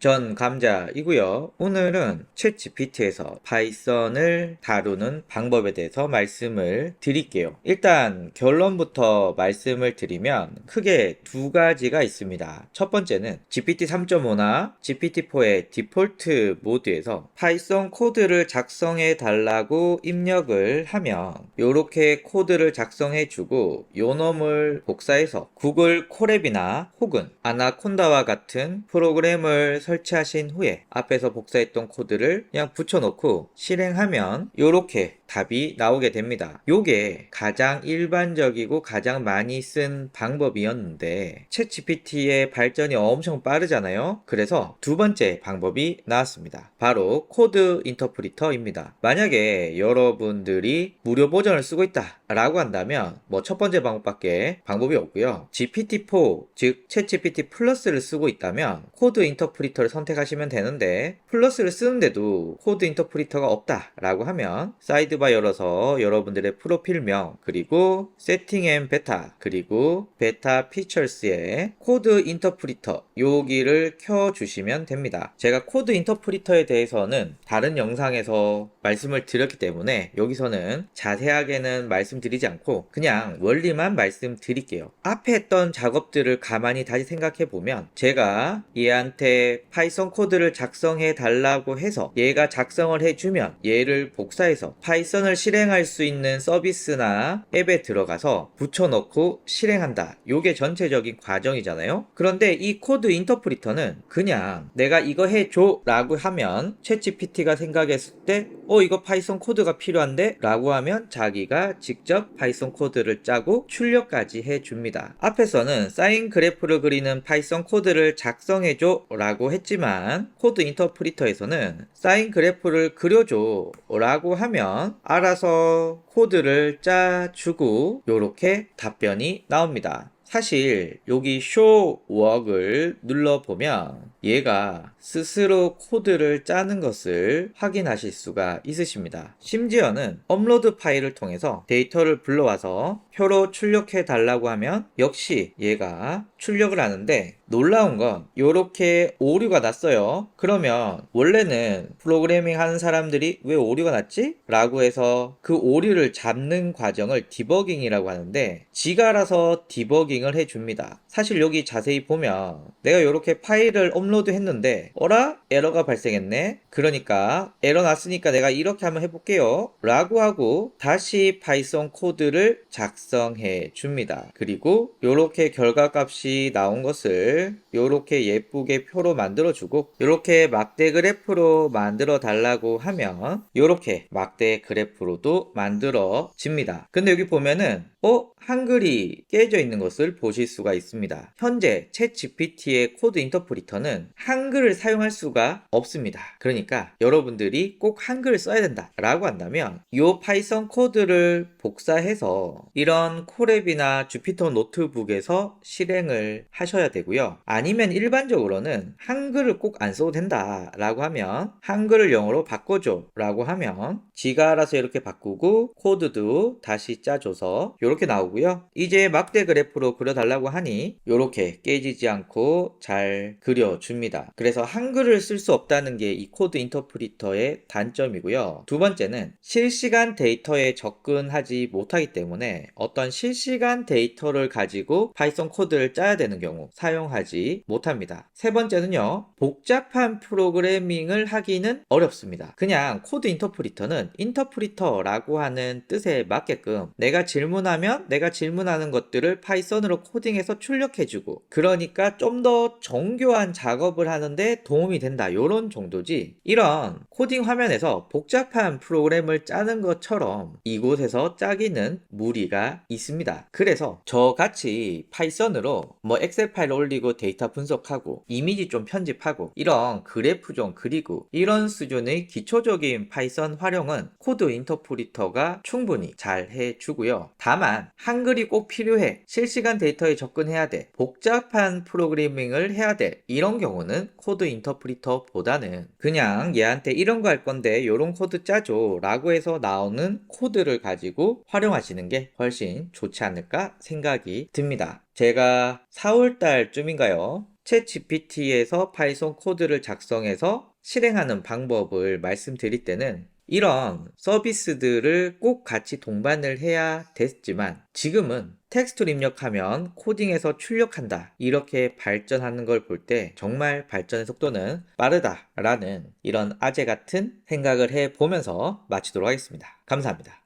전 감자이고요. 오늘은 챗GPT에서 파이썬을 다루는 방법에 대해서 말씀을 드릴게요. 일단 결론부터 말씀을 드리면 크게 두 가지가 있습니다. 첫 번째는 GPT 3.5나 GPT-4의 디폴트 모드에서 파이썬 코드를 작성해 달라고 입력을 하면 이렇게 코드를 작성해 주고 요 놈을 복사해서 구글 콜앱이나 혹은 아나콘다와 같은 프로그램을 설치하신 후에 앞에서 복사했던 코드를 그냥 붙여놓고 실행하면 이렇게 답이 나오게 됩니다. 요게 가장 일반적이고 가장 많이 쓴 방법이었는데 챗GPT의 발전이 엄청 빠르잖아요. 그래서 두 번째 방법이 나왔습니다. 바로 코드 인터프리터입니다. 만약에 여러분들이 무료 버전을 쓰고 있다 라고 한다면 뭐 첫 번째 방법밖에 방법이 없고요. GPT-4 즉 챗GPT 플러스를 쓰고 있다면 코드 인터프리터를 선택하시면 되는데 플러스를 쓰는데도 코드 인터프리터가 없다 라고 하면 사이드 바 열어서 여러분들의 프로필명 그리고 세팅 앤 베타 그리고 베타 피처스에 코드 인터프리터 여기를 켜 주시면 됩니다. 제가 코드 인터프리터에 대해서는 다른 영상에서 말씀을 드렸기 때문에 여기서는 자세하게는 말씀드리지 않고 그냥 원리만 말씀드릴게요. 앞에 했던 작업들을 가만히 다시 생각해 보면 제가 얘한테 파이썬 코드를 작성해 달라고 해서 얘가 작성을 해주면 얘를 복사해서 파이썬 을 실행할 수 있는 서비스나 앱에 들어가서 붙여넣고 실행한다. 요게 전체적인 과정이잖아요. 그런데 이 코드 인터프리터는 그냥 내가 이거 해줘 라고 하면 챗GPT가 생각했을 때 어 이거 파이썬 코드가 필요한데 라고 하면 자기가 직접 파이썬 코드를 짜고 출력까지 해줍니다. 앞에서는 사인 그래프를 그리는 파이썬 코드를 작성해줘 라고 했지만 코드 인터프리터에서는 사인 그래프를 그려줘 라고 하면 알아서 코드를 짜주고 요렇게 답변이 나옵니다. 사실 여기 show work을 눌러보면 얘가 스스로 코드를 짜는 것을 확인하실 수가 있으십니다. 심지어는 업로드 파일을 통해서 데이터를 불러와서 표로 출력해 달라고 하면 역시 얘가 출력을 하는데 놀라운 건 이렇게 오류가 났어요. 그러면 원래는 프로그래밍 하는 사람들이 왜 오류가 났지? 라고 해서 그 오류를 잡는 과정을 디버깅이라고 하는데 지가 알아서 디버깅을 해줍니다. 사실 여기 자세히 보면 내가 이렇게 파일을 업로드 했는데 어라? 에러가 발생했네? 그러니까 에러 났으니까 내가 이렇게 한번 해볼게요. 라고 하고 다시 파이썬 코드를 작성 해 줍니다. 그리고 이렇게 결과값이 나온 것을 이렇게 예쁘게 표로 만들어 주고 이렇게 막대 그래프로 만들어 달라고 하면 이렇게 막대 그래프로도 만들어 집니다. 근데 여기 보면은 어? 한글이 깨져 있는 것을 보실 수가 있습니다. 현재 챗 GPT의 코드 인터프리터는 한글을 사용할 수가 없습니다. 그러니까 여러분들이 꼭 한글을 써야 된다 라고 한다면 이 파이썬 코드를 복사해서 이런 콜앱이나 주피터 노트북에서 실행을 하셔야 되고요. 아니면 일반적으로는 한글을 꼭 안 써도 된다 라고 하면 한글을 영어로 바꿔줘 라고 하면 지가 알아서 이렇게 바꾸고 코드도 다시 짜줘서 이렇게 나오고요. 이제 막대 그래프로 그려달라고 하니 이렇게 깨지지 않고 잘 그려줍니다. 그래서 한글을 쓸 수 없다는 게 이 코드 인터프리터의 단점이고요. 두 번째는 실시간 데이터에 접근하지 못하기 때문에 어떤 실시간 데이터를 가지고 파이썬 코드를 짜야 되는 경우 사용하지 못합니다. 세 번째는요. 복잡한 프로그래밍을 하기는 어렵습니다. 그냥 코드 인터프리터는 인터프리터라고 하는 뜻에 맞게끔 내가 질문하면 내가 질문하는 것들을 파이썬으로 코딩해서 출력해주고 그러니까 좀 더 정교한 작업을 하는데 도움이 된다 요런 정도지 이런 코딩 화면에서 복잡한 프로그램을 짜는 것처럼 이곳에서 짜기는 무리가 있습니다. 그래서 저같이 파이썬으로 뭐 엑셀 파일 올리고 데이터 분석하고 이미지 좀 편집하고 이런 그래프 좀 그리고 이런 수준의 기초적인 파이썬 활용은 코드 인터프리터가 충분히 잘 해주고요. 다만 한글이 꼭 필요해 실시간 데이터에 접근해야 돼 복잡한 프로그래밍을 해야 돼 이런 경우는 코드 인터프리터보다는 그냥 얘한테 이런 거 할 건데 요런 코드 짜줘 라고 해서 나오는 코드를 가지고 활용하시는 게 훨씬 좋지 않을까 생각이 듭니다 제가 4월달 쯤인가요 챗 GPT에서 파이썬 코드를 작성해서 실행하는 방법을 말씀드릴 때는 이런 서비스들을 꼭 같이 동반을 해야 됐지만 지금은 텍스트를 입력하면 코딩에서 출력한다 이렇게 발전하는 걸 볼 때 정말 발전의 속도는 빠르다라는 이런 아재 같은 생각을 해 보면서 마치도록 하겠습니다. 감사합니다.